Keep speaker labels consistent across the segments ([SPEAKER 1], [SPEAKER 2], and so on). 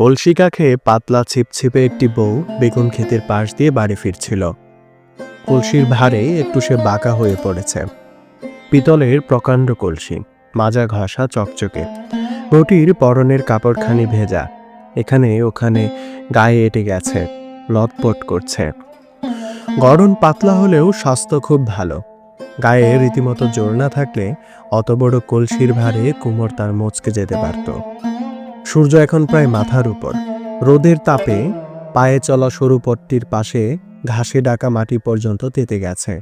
[SPEAKER 1] কলসি খেয়ে পাতলা ছিপছিপে একটি বউ বেগুন ক্ষেতের পাশ দিয়ে বাড়ি ফিরছিল। কলসির ভারে একটু সে বাঁকা হয়ে পড়েছে। পিতলের প্রকাণ্ড কলসি, মাজা ঘষা চকচকে। বউটির পরনের কাপড়খানি ভেজা। এখানে ওখানে গায়ে এটে গেছে, লটপট করছে। গরম পাতলা হলেও স্বাস্থ্য খুব ভালো। গায়ে রীতিমতো জোর না থাকলে অত বড় কলসির ভারে কুমোর তার মোচকে যেতে পারত। সূর্য এখন প্রায় মাথার উপর। রোদের তাপে পায়ে চলা সরু পট্টির পাশে ঘাসে ডাকা মাটি পর্যন্ত তেতে গেছে।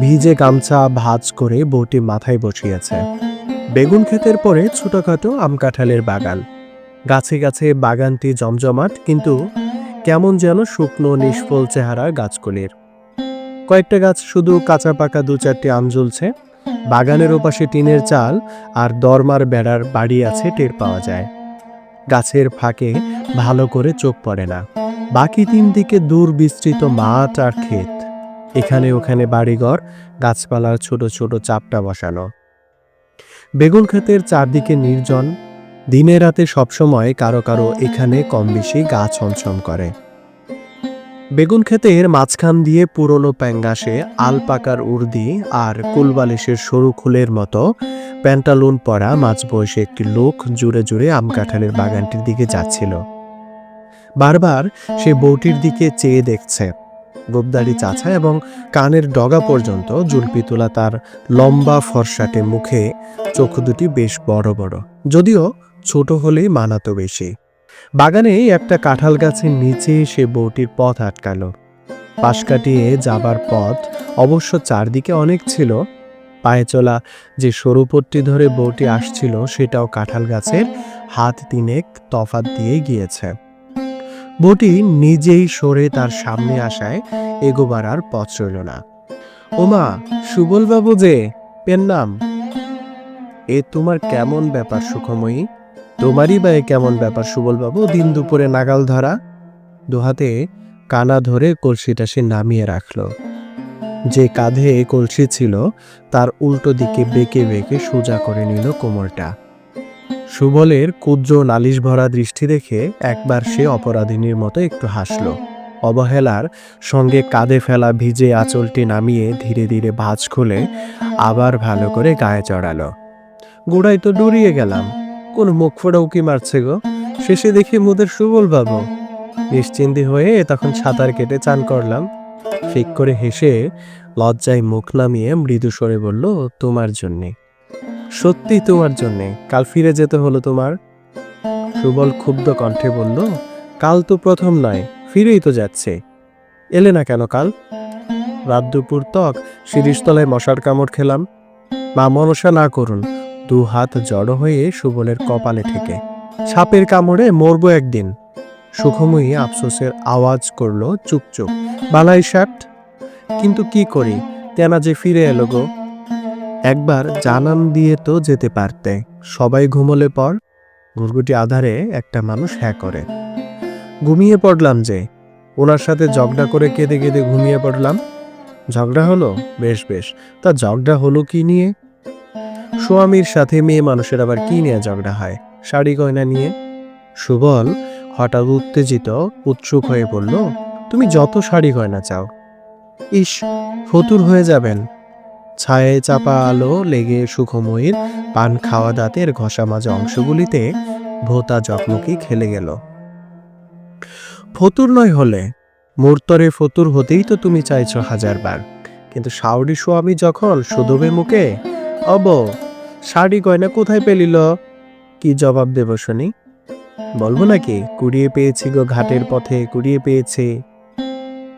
[SPEAKER 1] ভিজে গামছা ভাঁজ করে বউটি মাথায় বসিয়েছে। বেগুন ক্ষেতের পরে ছোটখাটো আম কাঁঠালের বাগান। গাছে গাছে বাগানটি জমজমাট, কিন্তু কেমন যেন শুকনো নিষ্ফল চেহারার গাছগুলির। কয়েকটা গাছ শুধু কাঁচা পাকা দু চারটি আম ঝুলছে। বাগানের ওপাশে টিনের চাল আর দরমার বেড়ার বাড়ি আছে টের পাওয়া যায়। গাছের ফাঁকে ভালো করে চোখ পড়ে না। বাকি তিন দিকে দূর বিস্তৃত মাঠ আর ক্ষেত। এখানে ওখানে বাড়িঘর, গাছপালার ছোট ছোট চাপটা বসানো। বেগুন ক্ষেতের চারদিকে নির্জন। দিনে রাতে সবসময় কারও কারও এখানে কম বেশি গা ছমছম করে। বেগুন ক্ষেতের মাঝখান দিয়ে পুরনো প্যাঙ্গাসে আলপাকার উর্দি আর কুলবালিশের সরু খুলের মতো প্যান্টালুন পরা মাঝ বয়সে একটি লোক জুড়ে জুড়ে আম কাঁঠালের বাগানটির দিকে যাচ্ছিল। বারবার সে বউটির দিকে চেয়ে দেখছে। গোবদারি চাছা এবং কানের ডগা পর্যন্ত জুলপি তোলা তার লম্বা ফর্সাটে মুখে, চোখ দুটি বেশ বড় বড়। যদিও ছোট হলেই মানাতো বেশি। বাগানে একটা কাঁঠাল গাছের নিচে সে বউটির পথ আটকালো। পাশ কাটিয়ে যাবার পথ অবশ্য চারদিকে অনেক ছিল। পায়ে চলা যে সরুপট্টি ধরে বউটি আসছিল, সেটাও কাঁঠাল গাছের হাত তিনেক তফাত দিয়ে গিয়েছে। বউটি নিজেই সরে তার সামনে আসায় এগোবার আর পথ রইল না। ওমা সুবল বাবু যে, পেন নাম। এ তোমার কেমন ব্যাপার সুখময়ী? তোমারই বা কেমন ব্যাপার, সুবলবাবু? দিন দুপুরে নাগাল ধরা। দুহাতে কানা ধরে কলসিটা সে নামিয়ে রাখল। যে কাঁধে কলসি ছিল, তার উল্টো দিকে বেঁকে বেঁকে সোজা করে নিল কোমরটা। সুবলের ক্ষুদ্র নালিশ ভরা দৃষ্টি দেখে একবার সে অপরাধিনীর মতো একটু হাসল। অবহেলার সঙ্গে কাঁধে ফেলা ভিজে আঁচলটি নামিয়ে ধীরে ধীরে ভাঁজ খুলে আবার ভালো করে গায়ে চড়ালো। গোড়ায় তো ডুরিয়ে গেলাম। কোন মুখ ফোড়া উকি মারছে গো? শেষে দেখি মুদের সুবল বাবু। নিশ্চিন্তি হয়ে তখন সাঁতার কেটে চান করলাম। ফিক করে হেসে লজ্জায় মুখ নামিয়ে মৃদু স্বরে বলল, তোমার জন্যে। সত্যি তোমার জন্যে। কাল ফিরে যেতে হলো তোমার? সুবল ক্ষুব্ধ কণ্ঠে বলল, কাল তো প্রথম নয়, ফিরেই তো যাচ্ছে। এলে না কেন কাল? রাত দুপুর তক শিরিষতলায় মশার কামড় খেলাম। মা মনসা না করুন দু হাত জড়ো হয়ে সুবলের কপালে ঠেকে সাপের কামড়ে মরবো একদিন। সুখময়ী আফসোসের আওয়াজ করল চুপ চুপ বালাই শার্ট কিন্তু কি করি? তেনা যে ফিরে এলো গো। একবার জানান দিয়ে তো যেতে পারতে। সবাই ঘুমলে পর ঘুরগুটি আধারে একটা মানুষ হ্যাঁ করে। ঘুমিয়ে পড়লাম যে। ওনার সাথে ঝগড়া করে কেঁদে কেঁদে ঘুমিয়ে পড়লাম। ঝগড়া হলো? বেশ বেশ। তা ঝগড়া হলো কি নিয়ে? স্বামীর সাথে মেয়ে মানুষের আবার কি নিয়ে ঝগড়া হয়? শাড়ি গয়না নিয়ে? সুবল হঠাৎ উত্তেজিত, উৎসুক হয়ে বলল, তুমি যত শাড়ি গয়না চাও। ইস, ফতুর হয়ে যাবেন। ছায়ে চাপা আলো লেগে সুখময়ীর পান খাওয়া দাঁতের ঘষা মাজা অংশগুলিতে ভোতা জকমকি খেলে গেল। ফতুর নয় হলে, মূর্তরে ফতুর হতেই তো তুমি চাইছো হাজারবার। কিন্তু সাউরি স্বামী যখন সুদবে মুখে, অব শাড়ি গয়না কোথায় পেলিল কি জবাব দেব শুনি? বলব নাকি, কুড়িয়ে পেয়েছি গো ঘাটের পথে, কুড়িয়ে পেয়েছি।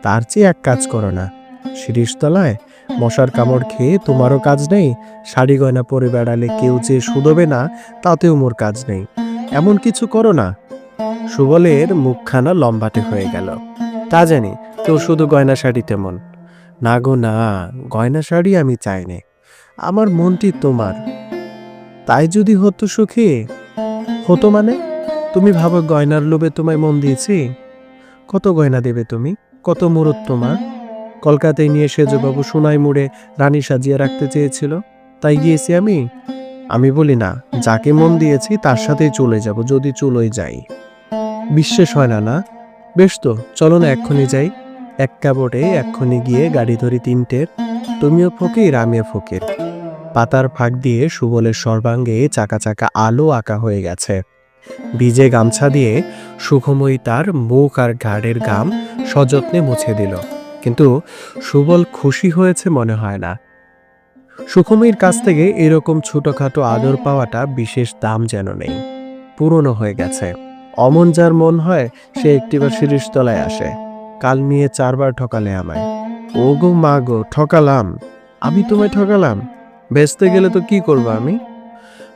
[SPEAKER 1] তার চেয়ে এক কাজ করো না। শিরিষতলায় মশার কামড় খেয়ে তোমারও কাজ নেই, শাড়ি গয়না পরে বেড়ালে কেউ যে শুধবে না, তাতেও মোর কাজ নেই। এমন কিছু করো না। সুবলের মুখখানা লম্বাটে হয়ে গেল। তা জানি, তোর শুধু গয়না শাড়ি তেমন। না গো, না, গয়না শাড়ি আমি চাই নে। আমার মনটি তোমার। তাই যদি হতো সুখী? হতো মানে? তুমি ভাবো গয়নার লোভে তোমায় মন দিয়েছি। কত গয়না দেবে তুমি? কত মুরত তোমার? কলকাতায় নিয়ে সেজবাবু সোনাই মুড়ে রানী সাজিয়ে রাখতে চেয়েছিল। তাই গিয়েছি আমি? আমি বলি না, যাকে মন দিয়েছি তার সাথেই চলে যাব, যদি চলেই যাই। বিশ্বাস হয় না না? বেশ তো, চলো না এক্ষুনি যাই। এক কাপড়ে এক্ষুনি গিয়ে গাড়ি ধরি তিনটের। তুমিও ফকির, আমিও ফকির। পাতার ফাঁক দিয়ে সুবলের সর্বাঙ্গে চাকা চাকা আলো আঁকা হয়ে গেছে। ভিজে গামছা দিয়ে সুখময়ী তার মুখ আর ঘাড়ের গাম সযত্নে মুছে দিল। কিন্তু সুবল খুশি হয়েছে মনে হয় না। সুখময়ীর কাছ থেকে এরকম ছোটখাটো আদর পাওয়াটা বিশেষ দাম যেন নেই। পুরনো হয়ে গেছে। অমন যার মন হয়, সে একটিবার শিরিষ তলায় আসে। কাল নিয়ে চারবার ঠকালে আমায়। ও গো মা গো, ঠকালাম। আমি তোমায় ঠকালাম? বেচতে গেলে তো কি করব আমি?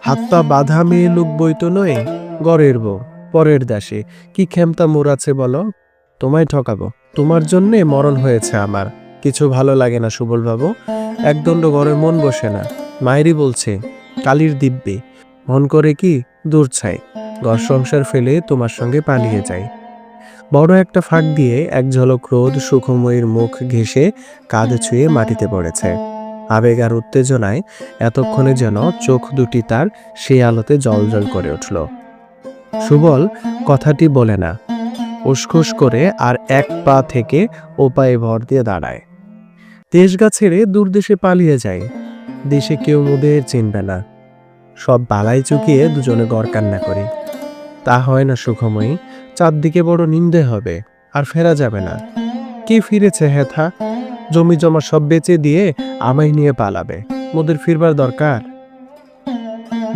[SPEAKER 1] হাত পা বাধা মেয়ে লোক বই তো নয়, গড়ের বউ, পরের দাসে। কি খেমতা মোর আছে বলো? তোমায় ঠকাবো। তোমার জন্যে মরণ হয়েছে আমার। কিছু ভালো লাগে না সুবল বাবু একদণ্ড ঘরে মন বসে না। মায়েরই বলছে, কালির দিব্যে। মন করে কি? দূর ছাই। ঘর সংসার ফেলে তোমার সঙ্গে পালিয়ে যাই। বড় একটা ফাঁক দিয়ে এক ঝলক রোদ সুখময়ীর মুখ ঘেঁষে কাঁধ ছুঁয়ে মাটিতে পড়েছে। আবেগ আর উত্তেজনায় এতক্ষণে যেন চোখ দুটি তার সেই আলোতে জলজল করে উঠল। সুবল কথাটি বলে না। উসখুস করে আর এক পা থেকে ও পায়ে ভর দিয়ে দাঁড়ায়। দেশগা ছেড়ে দূর দেশে পালিয়ে যায়। দেশে কেউ মোদের চিনবে না। সব বালাই চুকিয়ে দুজনে গড় কান্না করি। তা হয় না সুখময়ী। চারদিকে বড় নিন্দে হবে। আর ফেরা যাবে না। কে ফিরেছে হেথা? জমি জমা সব বেচে দিয়ে আমায় নিয়ে পালাবে। মোদের ফিরবার দরকার।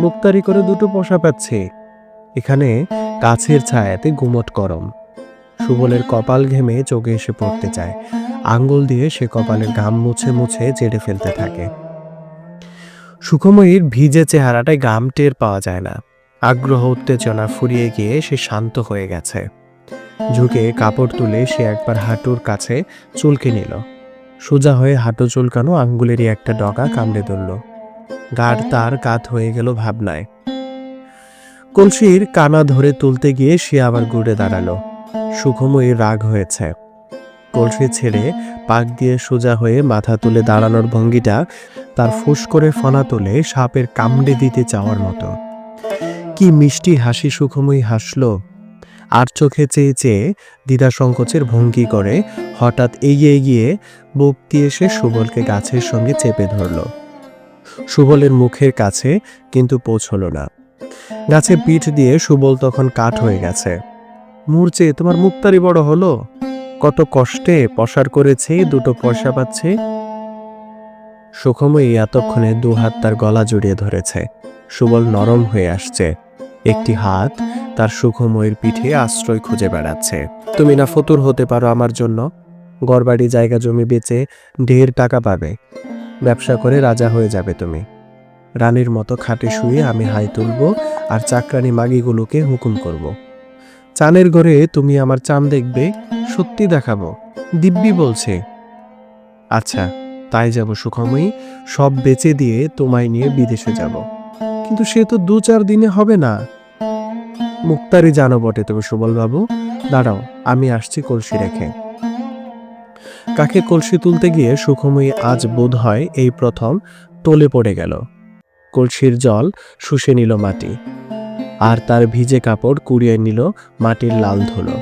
[SPEAKER 1] মুক্তারি করে দুটো পোষা পাচ্ছে। এখানে গাছের ছায়াতে গুমট গরম। সুবলের কপাল ঘেমে চোখে এসে পড়তে চায়। আঙ্গুল দিয়ে সে কপালের ঘাম মুছে মুছে চেড়ে ফেলতে থাকে। সুখময়ীর ভিজে চেহারাটায় ঘাম টের পাওয়া যায় না। আগ্রহ, উত্তেজনা ফুরিয়ে গিয়ে সে শান্ত হয়ে গেছে। ঝুঁকে কাপড় তুলে সে একবার হাঁটুর কাছে চুলকে নিল। সোজা হয়ে হাঁটু চুলকানো আঙ্গুলেরই একটা ডগা কামড়ে ধরল। গাঢ় তার কাত হয়ে গেল ভাবনায়। কলসির কানা ধরে তুলতে গিয়ে সে আবার ঘুরে দাঁড়াল। সুখময়ী রাগ হয়েছে। কলসি ছেড়ে পাক দিয়ে সোজা হয়ে মাথা তুলে দাঁড়ানোর ভঙ্গিটা তার ফুস করে ফনা তুলে সাপের কামড়ে দিতে চাওয়ার মতো। কি মিষ্টি হাসি সুখময়ী হাসল। আর চোখে চেয়ে চেয়ে দ্বিধা সংকোচের ভঙ্গি করে হঠাৎ এগিয়ে গিয়ে বুক দিয়ে সে সুবলকে গাছের সঙ্গে চেপে ধরল। সুবলের মুখের কাছে কিন্তু পৌঁছল না। গাছে পিঠ দিয়ে সুবল তখন কাঠ হয়ে গেছে। মূর্চে তোমার মুক্তারি বড় হলো? কত কষ্টে পসার করেছে, দুটো পয়সা পাচ্ছে। সুখময়ী এতক্ষণে দু হাত তার গলা জড়িয়ে ধরেছে। সুবল নরম হয়ে আসছে। একটি হাত তার সুখময়ীর পিঠে আশ্রয় খুঁজে বেড়াচ্ছে। তুমি না ফতুর হতে পারো আমার জন্য? গড়বাড়ি জায়গা জমি বেচে ঢের টাকা পাবে। ব্যবসা করে রাজা হয়ে যাবে তুমি। রানীর মতো খাটে শুয়ে আমি হাই তুলব আর চাকরানি মাগিগুলোকে হুকুম করব। চানের ঘরে তুমি আমার চান দেখবে, সত্যি দেখাবো। দিব্যি বলছে আচ্ছা তাই যাব সুখময়ী, সব বেচে দিয়ে তোমায় নিয়ে বিদেশে যাব। কিন্তু সে তো দু চার দিনে হবে না। মুক্তারি জানো বটে তুমি সুবল বাবু দাঁড়াও, আমি আসছি কলসি রেখে। কাকে কলসি তুলতে গিয়ে সুখময়ী আজ বোধ হয় এই প্রথম টলে পড়ে গেল। কলসির জল শুষে নিল মাটি, আর তার ভিজে কাপড় কুড়িয়ে নিল মাটির লাল ধুলো।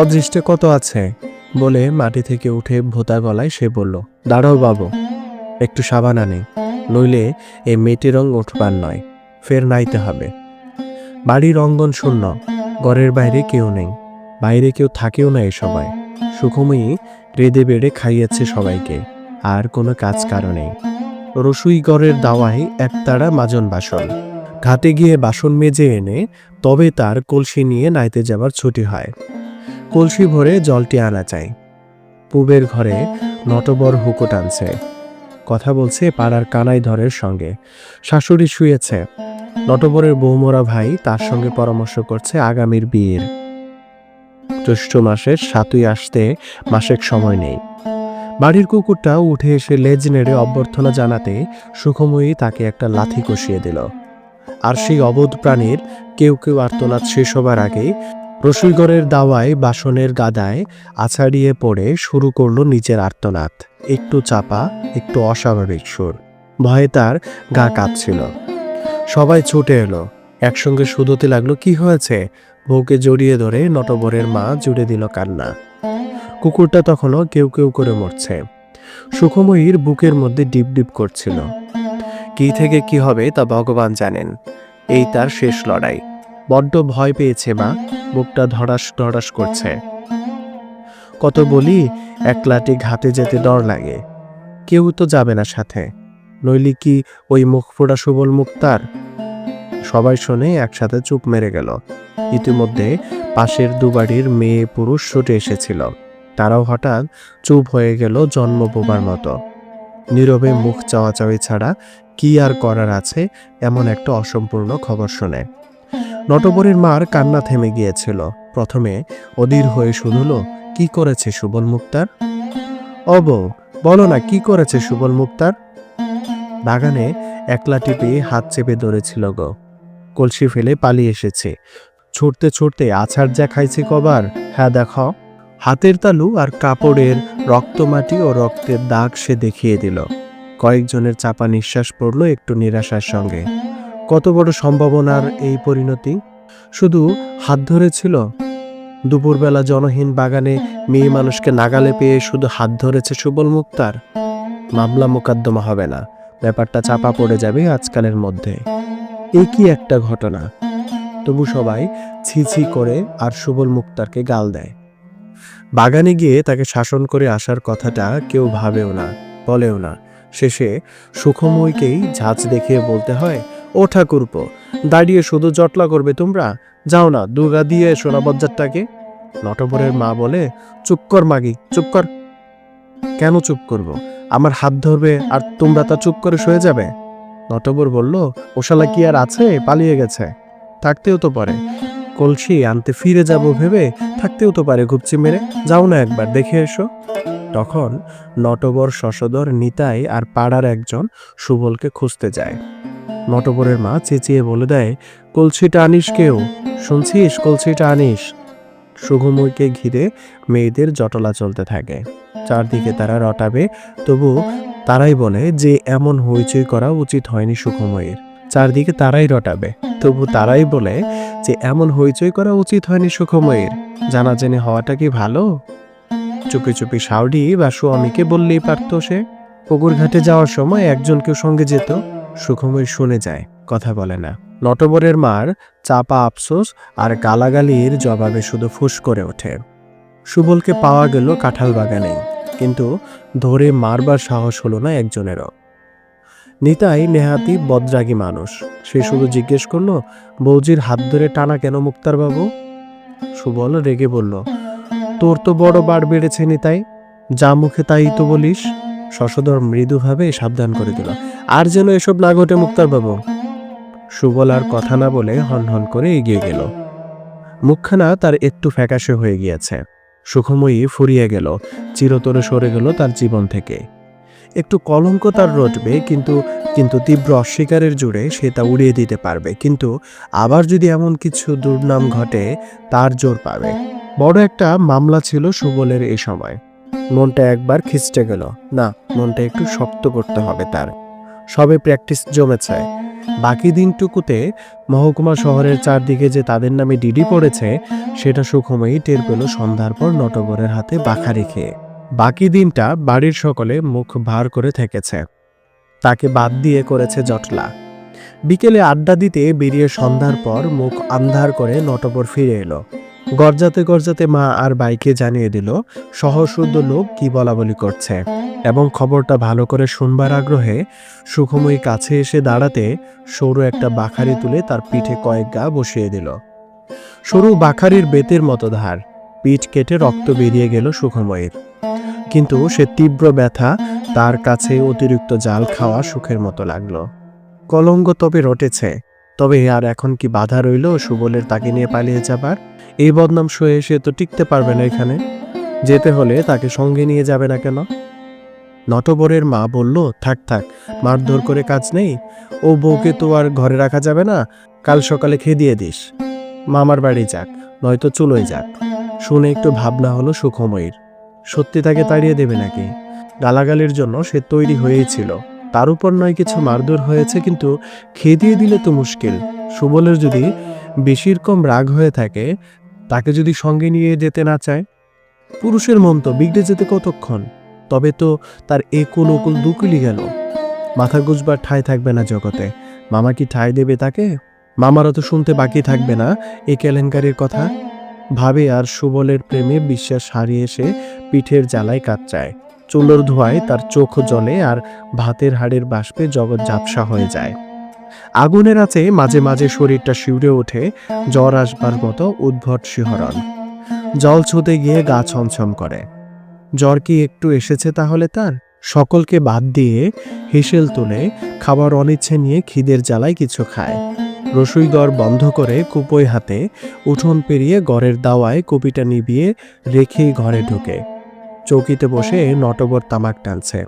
[SPEAKER 1] অদৃষ্টে কত আছে? বলে মাটি থেকে উঠে ভোতা গলায় সে বলল, দাঁড়াও বাবু। একটু সাবান আনে, নইলে এ মেটে রং উঠবার নয়, ফের নাইতে হবে। বাড়ির অঙ্গন শূন্য, ঘরের বাইরে কেউ নেই, বাইরে কেউ থাকেও না এ সবাই সুখময়ী রেদে বেড়ে খাইয়েছে সবাইকে, আর কোনো কাজ কারণেই রসুইগড়ের দাওয়ায় একতাড়া মাজন বাসন। ঘাটে গিয়ে বাসন মেজে এনে তবে তার কলসি নিয়ে নাইতে যাবার ছুটি হয়। কলসি ভরে জলটি আনা চাই পূবের ঘরে নটবর হুকো টানছে কথা বলছে পাড়ার কানাই ধরের সঙ্গে। শাশুড়ি শুয়েছে। নটবরের বৌমরা ভাই তার সঙ্গে পরামর্শ করছে আগামীর বিয়ের। জ্যৈষ্ঠ মাসের সাতই আসতে মাসেক সময় নেই। বাড়ির কুকুরটা উঠে এসে লেজ নেড়ে অভ্যর্থনা জানাতে সুখময়ী তাকে একটা লাথি কষিয়ে দিল। আর সেই অবোধ প্রাণীর কেউ কেউ আর্তনাদ শেষ হবার আগেই রসুইগড়ের দাওয়ায় বাসনের গাদায় আছাড়িয়ে পড়ে শুরু করল নিজের আর্তনাদ। একটু চাপা, একটু অস্বাভাবিক সুর। ভয়ে তার গা কাঁপছিল। সবাই ছুটে এলো। একসঙ্গে শুধোতে লাগল, কি হয়েছে? বউকে জড়িয়ে ধরে নটবরের মা জুড়ে দিল কান্না। কুকুরটা তখনও কেউ কেউ করে মরছে। সুখময়ীর বুকের মধ্যে ডিপ ডিপ করছিল। কি থেকে কি হবে তা ভগবান জানেন। এই তার শেষ লড়াই। বড্ড ভয় পেয়েছে মা, বুকটা ধড়াস ধড়াস করছে। কত বলি একলাটি ঘাটে যেতে ডর লাগে। কেউ তো যাবে না সাথে। নইলে কি ওই মুখ ফোড়া সুবল মুক্তার? সবাই শুনে একসাথে চুপ মেরে গেল। ইতিমধ্যে পাশের দুবাড়ির মেয়ে পুরুষ ছুটে এসেছিল। তারাও হঠাৎ চুপ হয়ে গেল জন্ম বোবার মতো। নীরবে মুখ চাওয়াচাওয়ি ছাড়া কি আর করার আছে, এমন একটা অসম্পূর্ণ খবর শুনে। নটবরের মার কান্না থেমে গিয়েছিল। প্রথমে অধীর হয়ে শুধুলো কি করেছে সুবল মুক্তার? অব বলো না, কি করেছে সুবল মুক্তার? বাগানে একলা টিপে হাত চেপে ধরেছিল গো। কলসি ফেলে পালিয়ে এসেছে। ছুটতে ছুটতে আছাড় যা খাইছে কবার হ্যাঁ দেখো। হাতের তালু আর কাপড়ের রক্তমাটি ও রক্তের দাগ সে দেখিয়ে দিল। কয়েকজনের চাপা নিঃশ্বাস পড়ল একটু নিরাশার সঙ্গে। কত বড় সম্ভাবনার এই পরিণতি? শুধু হাত ধরেছিল? দুপুরবেলা জনহীন বাগানে মেয়ে মানুষকে নাগালে পেয়ে শুধু হাত ধরেছে সুবল মুক্তার? মামলা মোকদ্দমা হবে না। ব্যাপারটা চাপা পড়ে যাবে আজকালের মধ্যে। এ কি একটা ঘটনা? তবু সবাই ছি ছি করে আর সুবল মুক্তারকে গাল দেয়। বাগানে গিয়ে তাকে শাসন করে আসার কথাটা কেউ ভাবেও না, বলেও না। শেষে সুখময়কেই ঝাঁচ দেখিয়ে বলতে হয় ও ঠাকুরপো, দাঁড়িয়ে শুধু জটলা করবে তোমরা? যাও না দুগা দিয়ে সোনা বজ্জারটাকে নটবরের মা বলে, চুপ কর মাগি, চুপ কর। কেন চুপ করব? আমার হাত ধরবে আর তোমরা তা চুপ করে শুয়ে যাবে? নটবর বলল, ওশালা কি আর আছে? পালিয়ে গেছে। থাকতেও তো পারে। কলসি আনতে ফিরে যাব ভেবে থাকতেও তো পারে ঘুপচি মেরে। যাও না একবার, দেখে এসো। তখন নটবর শশধর নিতাই আর পাড়ার একজন সুবলকে খুঁজতে যায়। নটবরের মা চেঁচিয়ে বলে দেয়, কলসিটা আনিস কেউ? শুনছিস? কলসিটা আনিস? সুগময়কে ঘিরে মেয়েদের জটলা চলতে থাকে। চারদিকে তারা রটাবে, তবু তারাই বলে যে এমন হইচই করা উচিত হয়নি সুখময়ের চারদিকে তারাই রটাবে, তবু তারাই বলে যে এমন হইচই করা উচিত হয়নি সুখময়ের জানা জেনে হওয়াটা কি ভালো? চুপি চুপি সাউডি বা স্বামীকে বললেই পারতো সে। পুকুর ঘাটে যাওয়ার সময় একজন কেউ সঙ্গে যেত। সুখময় শুনে যায়, কথা বলে না। নটবরের মার চাপা আফসোস আর গালাগালির জবাবে শুধু ফুস করে ওঠে। সুবলকে পাওয়া গেল কাঁঠাল বাগানে কিন্তু ধরে মারবার সাহস হলো না একজনেরও। নিতাই নেহাতি বদরাগী মানুষ, সে শুধু জিজ্ঞেস করল, বৌজির হাত ধরে টানা কেন মুক্তার বাবু সুবল রেগে বলল, তোর তো বড় বার বেড়েছে নিতাই, যা মুখে তাই তো বলিস। শশধর মৃদুভাবে সাবধান করে দিল আর যেন এসব না ঘটে মুক্তার বাবু সুবল আর কথা না বলে হনহন করে এগিয়ে গেল। মুখখানা তার একটু ফ্যাকাশে হয়ে গিয়েছে। সুখময়ী ফুরিয়ে গেল, চিরতরে সরে গেল তার জীবন থেকে। একটু কলঙ্ক তার রটবে, কিন্তু কিন্তু তীব্র অস্বীকারের জুড়ে সে তা উড়িয়ে দিতে পারবে। কিন্তু আবার যদি এমন কিছু দুর্নাম ঘটে, তার জোর পাবে। বড় একটা মামলা ছিল সুবলের এই সময়। মনটা একবার খিস্টে গেল। না, মনটা একটু শক্ত করতে হবে তার। সবে প্র্যাকটিস জমেছে। বাকি দিনটুকুতে মহকুমা শহরের চারদিকে যে তাদের নামে ডিডি পড়েছে, সেটা সুখময়ী টের পেল সন্ধ্যার পর নটবরের হাতে বাখারি খেয়ে বাকি দিনটা বাড়ির সকলে মুখ ভার করে থেকেছে। তাকে বাদ দিয়ে করেছে জটলা। বিকেলে আড্ডা দিতে বেরিয়ে সন্ধ্যার পর মুখ আন্ধার করে নটবর ফিরে এলো। গরজাতে গরজাতে মা আর বাইকে জানিয়ে দিল সহশুদ্ধ লোক কি বলা বলি করছে? এবং খবরটা ভালো করে শুনবার আগ্রহে সুখময়ী কাছে এসে দাঁড়াতে সরু একটা বাখারি তুলে তার পিঠে কয়েক গা বসিয়ে দিল। সরু বাখারির বেতের মতো ধার, পিঠ কেটে রক্ত বেরিয়ে গেল সুখময়ীর। কিন্তু সে তীব্র ব্যথা তার কাছে অতিরিক্ত জাল খাওয়া সুখের মতো লাগল। কলঙ্গ তবে রটেছে, তবে আর এখন কি বাধা রইল সুবলের তাকে নিয়ে পালিয়ে যাবার? এই বদনাম সয়ে সে তো টিকতে পারবে না এখানে। যেতে হলে তাকে সঙ্গে নিয়ে যাবে না কেন? নটবরের মা বলল, থাক থাক, মারধর করে কাজ নেই। ও বউকে তো আর ঘরে রাখা যাবে না। কাল সকালে খেয়ে দিয়ে দিস। মামার বাড়ি যাক, নয়তো চুলোয় যাক। শুনে একটু ভাবনা হলো সুখময়ীর। সত্যি তাকে তাড়িয়ে দেবে নাকি? গালাগালির জন্য সে তৈরি হয়েই ছিল। তার উপর নয় কিছু মারধর হয়েছে, কিন্তু খেদিয়ে দিলে তো মুশকিল। সুবলের যদি বেশির কম রাগ হয়ে থাকে, তাকে যদি সঙ্গে নিয়ে যেতে না চায়? পুরুষের মন তো বিগড়ে যেতে কতক্ষণ? তবে তো তার একুল ওকুল দুকুলি গেল। মাথা গুজবার ঠাঁই থাকবে না জগতে। মামা কি ঠাঁই দেবে তাকে? মামারা তো শুনতে বাকি থাকবে না এই কেলেঙ্কারির কথা। ভাবে আর সুবলের প্রেমে বিশ্বাস হারিয়ে এসে পিঠের জ্বালায় কাচ্চায় চুলোর ধোয়ায় তার চোখ জ্বলে আর ভাতের হাড়ের বাষ্পে জগৎ ঝাপসা হয়ে যায়। আগুনের আছে মাঝে মাঝে শরীরটা শিউরে ওঠে জ্বর আসবার মতো উদ্ভট শিহরণ। জল ছুতে গিয়ে গা ছমছম করে। জ্বর কি একটু এসেছে তাহলে তার? সকলকে বাদ দিয়ে হেসেল তুলে খাবার অনিচ্ছে নিয়ে খিদের জ্বালায় কিছু খায়। রসুই গড় বন্ধ করে কুপোয় হাতে উঠোন পেরিয়ে গড়ের দাওয়ায় কপিটা নিবিয়ে রেখেই ঘরে ঢুকে। চৌকিতে বসে নটবর তামাক টানছে।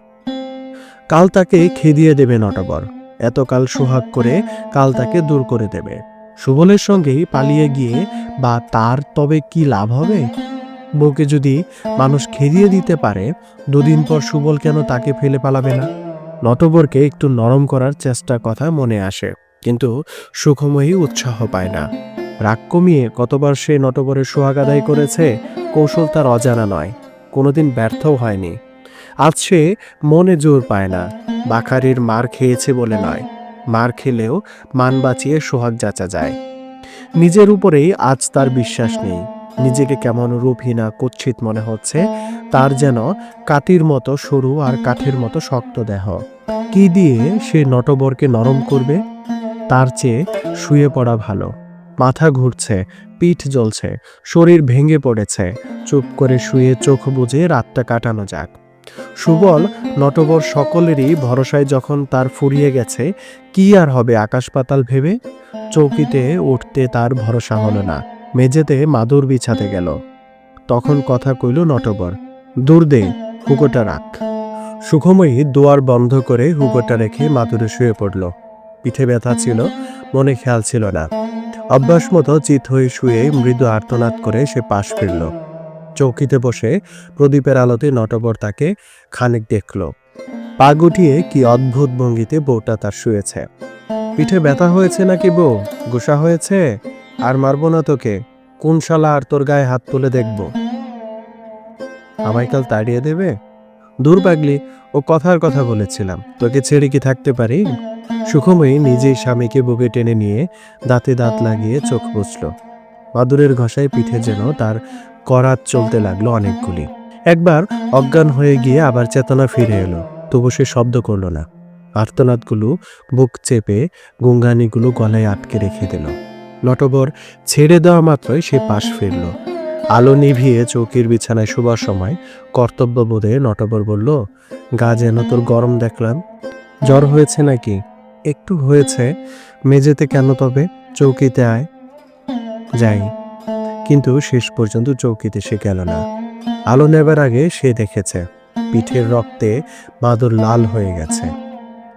[SPEAKER 1] কাল তাকে খেদিয়ে দেবে নটবর। এতকাল সোহাগ করে কাল তাকে দূর করে দেবে। সুবলের সঙ্গেই পালিয়ে গিয়ে বা তার তবে কি লাভ হবে? বউকে যদি মানুষ খেদিয়ে দিতে পারে, দুদিন পর সুবল কেন তাকে ফেলে পালাবে না? নটবরকে একটু নরম করার চেষ্টা কথা মনে আসে, কিন্তু সুখময়ী উৎসাহ পায় না। রাগ কমিয়ে কতবার সে নটবরের সোহাগ আদায় করেছে, কৌশল তার অজানা নয়, কোনোদিন ব্যর্থও হয়নি। আজ সে মনে জোর পায় না, বাখারির মার খেয়েছে বলে নয়, মার খেলেও মান বাঁচিয়ে সোহাগ যাচা যায়। নিজের উপরেই আজ তার বিশ্বাস নেই। নিজেকে কেমন রূপহীনা কুৎসিত মনে হচ্ছে, তার যেন কাতির মতো সরু আর কাঠের মতো শক্ত দেহ। কি দিয়ে সে নটবরকে নরম করবে? তার চেয়ে শুয়ে পড়া ভালো। মাথা ঘুরছে, পিঠ জ্বলছে, শরীর ভেঙে পড়েছে। চুপ করে শুয়ে চোখ বুজে রাতটা কাটানো যাক। সুবল নটবর সকলেরই ভরসায় যখন তার ফুরিয়ে গেছে, কি আর হবে আকাশ পাতাল ভেবে? চৌকিতে উঠতে তার ভরসা হলো না। মেঝেতে মাদুর বিছাতে গেল। তখন কথা কইল নটবর, দূর দে হুকোটা রাখ। সুখময়ী দুয়ার বন্ধ করে হুকোটা রেখে মাদুরে শুয়ে পড়ল। পিঠে ব্যথা ছিল, মনে খেয়াল ছিল না। অভ্যাস মতো চিত হয়ে শুয়ে মৃদু আর্তনাদ করে সে পাশ ফিরল। চৌকিতে বসে প্রদীপের আলোতে নটবর তাকে খানিক দেখল। পা গুটিয়ে কি অদ্ভুত ভঙ্গিতে বউটা তার শুয়েছে। পিঠে ব্যথা হয়েছে নাকি বউ? গুসা হয়েছে? আর মারবো না তোকে। কোন শালা আর তোর গায়ে হাত তুলে দেখব? আমায় কাল তাড়িয়ে দেবে? দূর পাগলি, ও কথার কথা বলেছিলাম। তোকে ছেড়ে কি থাকতে পারি? সুখময়ী নিজেই স্বামীকে বুকে টেনে নিয়ে দাঁতে দাঁত লাগিয়ে চোখ বুঝল মাদুরের ঘষায় পিঠে যেন তার করাত চলতে লাগল অনেকগুলি। একবার অজ্ঞান হয়ে গিয়ে আবার চেতনা ফিরে এলো। তবু সে শব্দ করল না। আর্তনাদগুলো বুক চেপে, গুঙ্গানিগুলো গলায় আটকে রেখে দিল। নটবর ছেড়ে দেওয়া মাত্রই সে পাশ ফিরল। আলো নিভিয়ে চৌকির বিছানায় শোবার সময় কর্তব্যবোধে নটবর বলল, গা যেন তোর গরম দেখলাম। জ্বর হয়েছে নাকি? একটু হয়েছে। মেঝেতে কেন তবে? চৌকিতে আয়। যাই। কিন্তু শেষ পর্যন্ত চৌকিতে সে গেল না। আলো নেবার আগে সে দেখেছে, পিঠের রক্তে বাদর লাল হয়ে গেছে।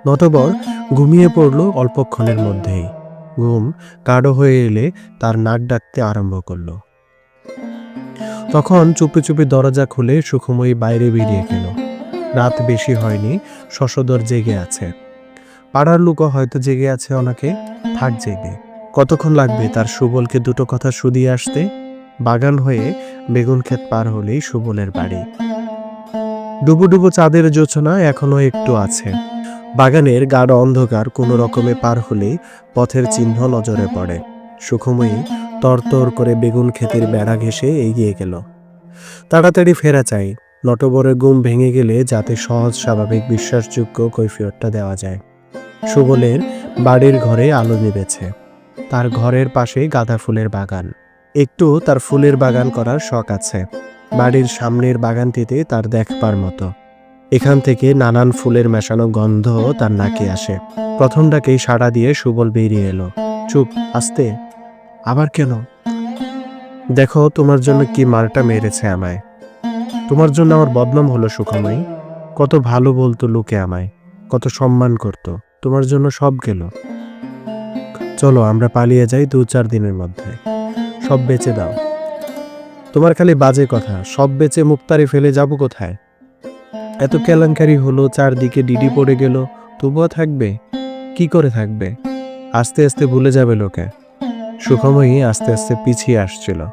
[SPEAKER 1] নটবর ঘুমিয়ে পড়ল অল্পক্ষণের মধ্যেই। ঘুম কাডো হয়ে এলে তার নাক ডাকতে আরম্ভ করল। তখন চুপি চুপি দরজা খুলে সুখময়ী বাইরে বেরিয়ে গেল। রাত বেশি হয়নি, শশধর জেগে আছে। পাড়ার লোকও হয়তো জেগে আছে ওনাকে, থাক জেগে। কতক্ষণ লাগবে তার সুবলকে দুটো কথা শুধিয়ে আসতে? বাগান হয়ে বেগুন ক্ষেত পার হলেই সুবলের বাড়ি। ডুবু ডুবু চাঁদের যোচনা এখনও একটু আছে। বাগানের গাঢ় অন্ধকার কোনো রকমে পার হলেই পথের চিহ্ন নজরে পড়ে। সুখময়ী তরতর করে বেগুন ক্ষেতের বেড়া ঘেঁষে এগিয়ে গেল। তাড়াতাড়ি ফেরা চাই। নটবরের গুম ভেঙে গেলে যাতে সহজ স্বাভাবিক বিশ্বাসযোগ্য কৈফিয়তটা দেওয়া যায়। সুবলের বাড়ির ঘরে আলো নিবেছে তার ঘরের পাশেই গাঁদা ফুলের বাগান। একটু তার ফুলের বাগান করার শখ আছে। বাড়ির সামনের বাগানটিতে তার দেখবার মতো। এখান থেকে নানান ফুলের মেশানো গন্ধ তার নাকে আসে। প্রথম ডাকেই সাড়া দিয়ে সুবল বেরিয়ে এলো। চুপ, আস্তে। আবার কেন? দেখো, তোমার জন্য কি মারটা মেরেছে আমায়। তোমার জন্য আমার বদনাম হলো, সুখময়ী। কত ভালো বলতো লোকে আমায়। কত সম্মান করত। তোমার জন্য সব গেল। চলো, আমরা পালিয়ে যাই দু চার দিনের মধ্যে। সব বেচে দাও। তোমার খালি বাজে কথা। সব বেচে মুক্তারি ফেলে যাব কোথায়? এত কেলেঙ্কারি হলো, চারদিকে ডিডি পড়ে গেল, তবুও থাকবে? কি করে থাকবে? আস্তে আস্তে ভুলে যাবে লোকে। সুখময়ী আস্তে আস্তে পিছিয়ে আসছিল।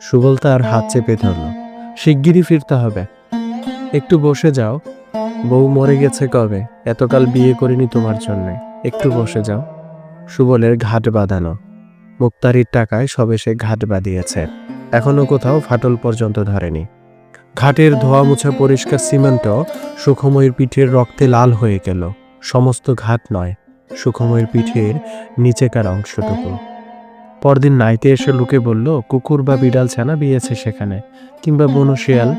[SPEAKER 1] সুবল তার হাত চেপে ধরল। শিগগিরই ফিরতে হবে। একটু বসে যাও। বউ মরে গেছে কবে? এতকাল বিয়ে করিনি তোমার জন্যে। একটু বসে যাও। সুবলের ঘাট বাঁধানো। মুক্তারির টাকায় সবে সে ঘাট বাঁধিয়েছে। এখনও কোথাও ফাটল পর্যন্ত ধরেনি। ঘাটের ধোয়া মুছা পরিষ্কার সিমেন্ট সুখময়ের পিঠের রক্তে লাল হয়ে গেল। সমস্ত ঘাট নয়, সুখময়ের পিঠের নিচেকার অংশটুকু। পরদিন নাইতে এসে লোকে বলল, কুকুর বা বিড়াল ছানা বিয়েছে সেখানে, কিংবা বনু শিয়াল